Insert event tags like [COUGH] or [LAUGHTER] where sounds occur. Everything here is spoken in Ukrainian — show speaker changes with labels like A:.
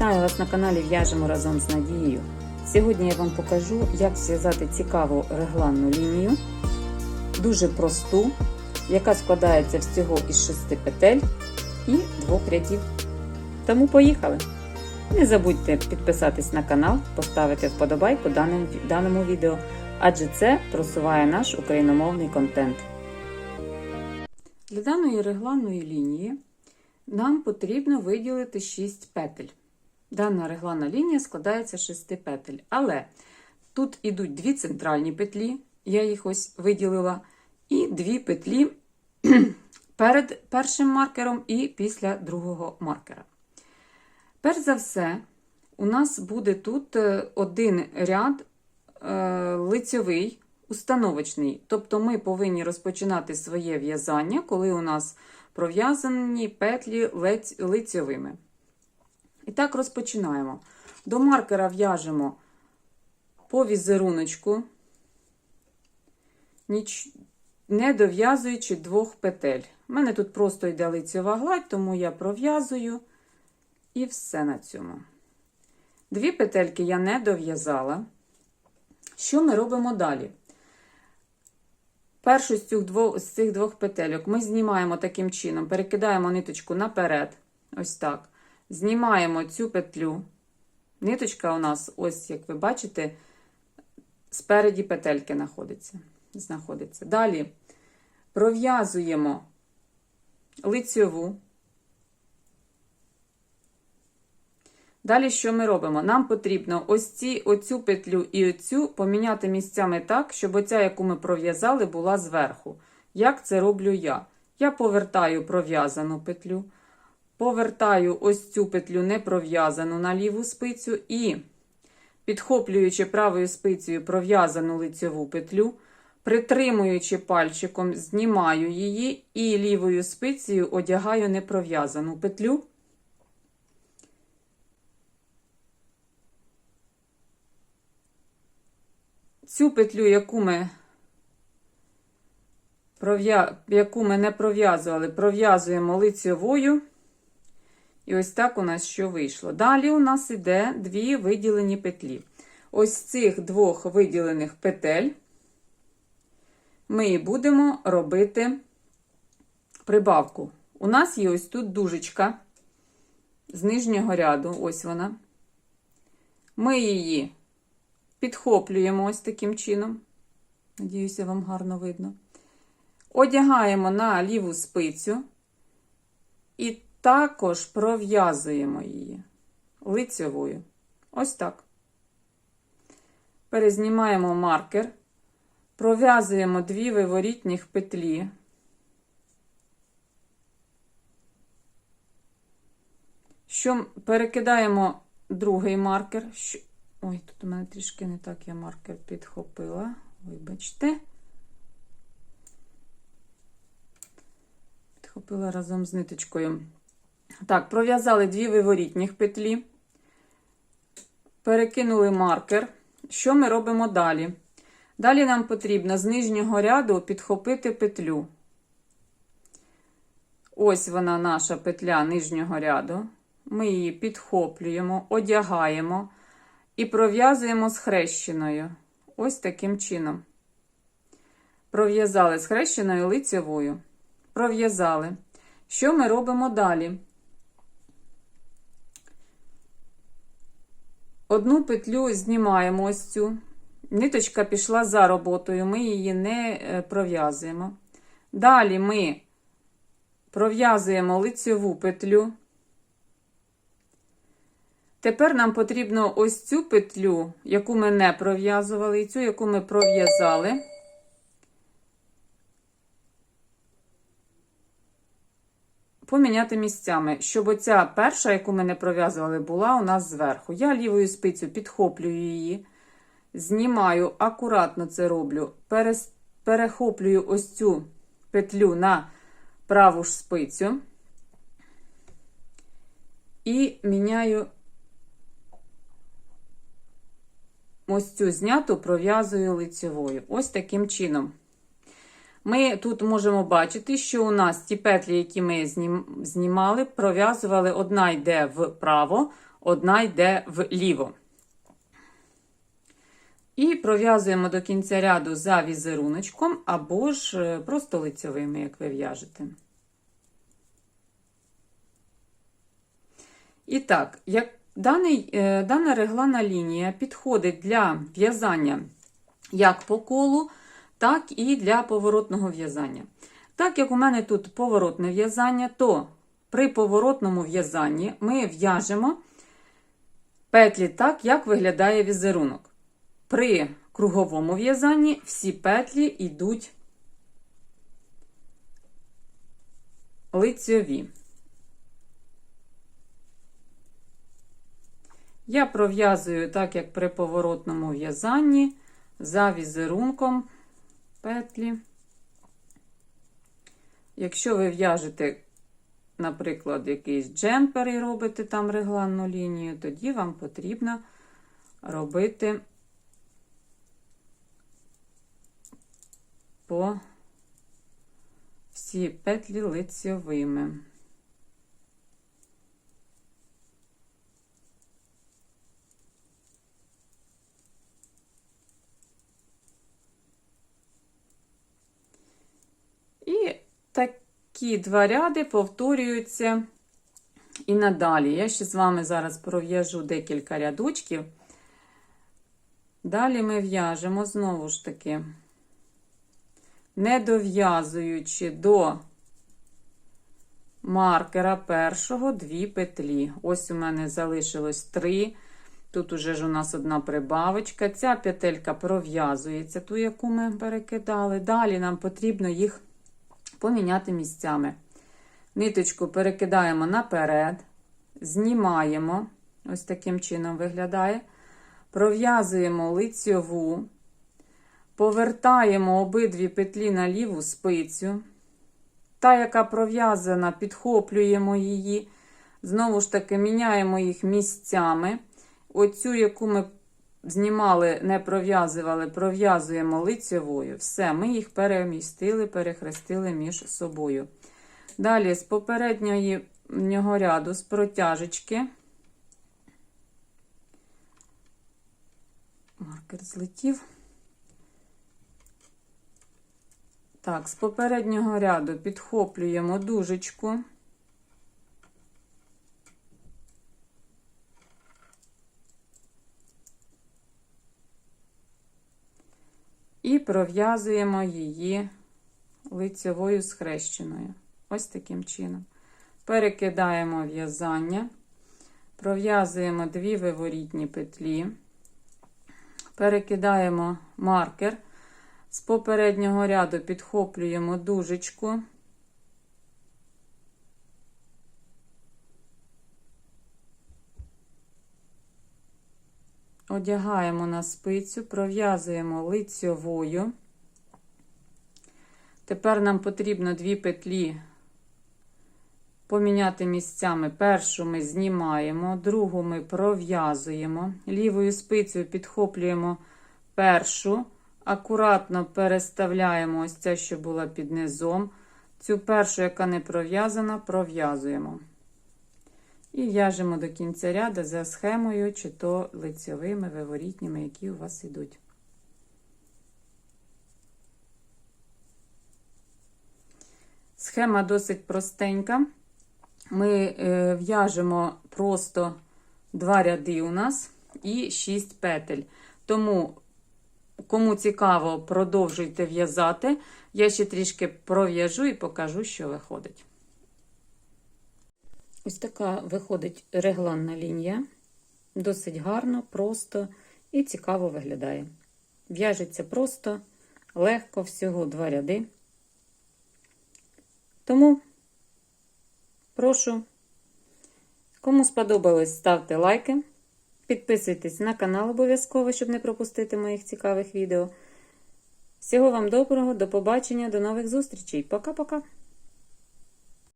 A: Вітаю вас на каналі В'яжемо разом з Надією. Сьогодні я вам покажу, як зв'язати цікаву регланну лінію, дуже просту, яка складається всього із шести петель і двох рядів. Тому поїхали! Не забудьте підписатись на канал, поставити вподобайку даному, даному відео, адже це просуває наш україномовний контент. Для даної регланної лінії нам потрібно виділити 6 петель. Дана регланна лінія складається з 6 петель. Але тут ідуть дві центральні петлі, я їх ось виділила, і дві петлі [CLEARS THROAT] перед першим маркером і після другого маркера. Перш за все, у нас буде тут один ряд е, лицьовий, установочний. Тобто ми повинні розпочинати своє в'язання, коли у нас пров'язані петлі лицьовими. І так розпочинаємо. До маркера в'яжемо по візеруночку, не дов'язуючи двох петель. У мене тут просто йде лицьова гладь, тому я пров'язую і все на цьому. Дві петельки я не дов'язала. Що ми робимо далі? Першу з цих двох, з цих двох петельок ми знімаємо таким чином, перекидаємо ниточку наперед, ось так. Знімаємо цю петлю. Ниточка у нас, ось, як ви бачите, спереді петельки знаходиться. знаходиться. Далі пров'язуємо лицьову. Далі що ми робимо? Нам потрібно ось ці, оцю петлю і оцю поміняти місцями так, щоб оця, яку ми пров'язали, була зверху. Як це роблю я? Я повертаю пров'язану петлю, повертаю ось цю петлю не пров'язану на ліву спицю і, підхоплюючи правою спицею пров'язану лицьову петлю, притримуючи пальчиком, знімаю її і лівою спицею одягаю непров'язану петлю. Цю петлю, яку ми яку ми не пров'язували, пров'язуємо лицьовою. І ось так у нас що вийшло. Далі у нас іде дві виділені петлі. Ось з цих двох виділених петель ми і будемо робити прибавку. У нас є ось тут дужечка з нижнього ряду, ось вона. Ми її підхоплюємо ось таким чином. Надіюся, вам гарно видно. Одягаємо на ліву спицю і також пров'язуємо її лицьовою. Ось так. Перезнімаємо маркер, пров'язуємо дві виворітніх петлі. Що перекидаємо другий маркер. Ой, тут у мене трішки не так я маркер підхопила. Вибачте. Підхопила разом з ниточкою. Так, пров'язали дві виворітніх петлі, перекинули маркер. Що ми робимо далі? Далі нам потрібно з нижнього ряду підхопити петлю. Ось вона наша петля нижнього ряду. Ми її підхоплюємо, одягаємо і пров'язуємо схрещеною. Ось таким чином. Пров'язали схрещеною лицевою. Пров'язали. Що ми робимо далі? Одну петлю знімаємо ось цю. Ниточка пішла за роботою, ми її не е, пров'язуємо. Далі ми пров'язуємо лицеву петлю. Тепер нам потрібно ось цю петлю, яку ми не пров'язували, і цю, яку ми пров'язали. Поміняти місцями, щоб оця перша, яку ми не пров'язували, була у нас зверху. Я лівою спицю підхоплюю її, знімаю, акуратно це роблю, перехоплюю ось цю петлю на праву ж спицю і міняю ось цю зняту пров'язую лицевою. Ось таким чином. Ми тут можемо бачити, що у нас ті петлі, які ми знімали, пров'язували, одна йде вправо, одна йде вліво. І пров'язуємо до кінця ряду за візеруночком або ж е, просто лицьовими, як ви в'яжете. І так, як даний, е, дана реглана лінія підходить для в'язання як по колу, так і для поворотного в'язання. Так як у мене тут поворотне в'язання, то при поворотному в'язанні ми в'яжемо петлі так, як виглядає візерунок. При круговому в'язанні всі петлі йдуть лицьові. Я пров'язую так, як при поворотному в'язанні, за візерунком петлі. Якщо ви в'яжете, наприклад, якийсь джемпер і робите там регланну лінію, тоді вам потрібно робити по всі петлі лицьовими. І такі два ряди повторюються і надалі. Я ще з вами зараз пров'яжу декілька рядочків. Далі ми в'яжемо знову ж таки, не дов'язуючи до маркера першого дві петлі. Ось у мене залишилось три. Тут уже ж у нас одна прибавочка. Ця петелька пров'язується, ту, яку ми перекидали. Далі нам потрібно їх поміняти місцями. Ниточку перекидаємо наперед, знімаємо, ось таким чином виглядає. Пров'язуємо лицьову, повертаємо обидві петлі на ліву спицю. Та, яка пров'язана, підхоплюємо її. Знову ж таки, міняємо їх місцями. Оцю, яку ми знімали, не пров'язували, пров'язуємо лицьовою. Все, ми їх перемістили, перехрестили між собою. Далі з попереднього ряду, з протяжечки. Маркер злетів. Так, з попереднього ряду підхоплюємо дужечку. І пров'язуємо її лицьовою схрещеною. Ось таким чином. Перекидаємо в'язання, пров'язуємо дві виворітні петлі, перекидаємо маркер, з попереднього ряду підхоплюємо дужечку. Одягаємо на спицю, пров'язуємо лицьовою. Тепер нам потрібно дві петлі поміняти місцями. Першу ми знімаємо, другу ми пров'язуємо, лівою спицею підхоплюємо першу, акуратно переставляємо ось ця, що була під низом. Цю першу, яка не пров'язана, пров'язуємо. І в'яжемо до кінця ряду за схемою, чи то лицьовими, виворітніми, які у вас йдуть. Схема досить простенька. Ми е, в'яжемо просто два ряди у нас і 6 петель. Тому, кому цікаво, продовжуйте в'язати. Я ще трішки пров'яжу і покажу, що виходить. Ось така виходить регланна лінія. Досить гарно, просто і цікаво виглядає. В'яжеться просто, легко, всього два ряди. Тому прошу, кому сподобалось, ставте лайки. Підписуйтесь на канал обов'язково, щоб не пропустити моїх цікавих відео. Всього вам доброго, до побачення, до нових зустрічей. Пока-пока!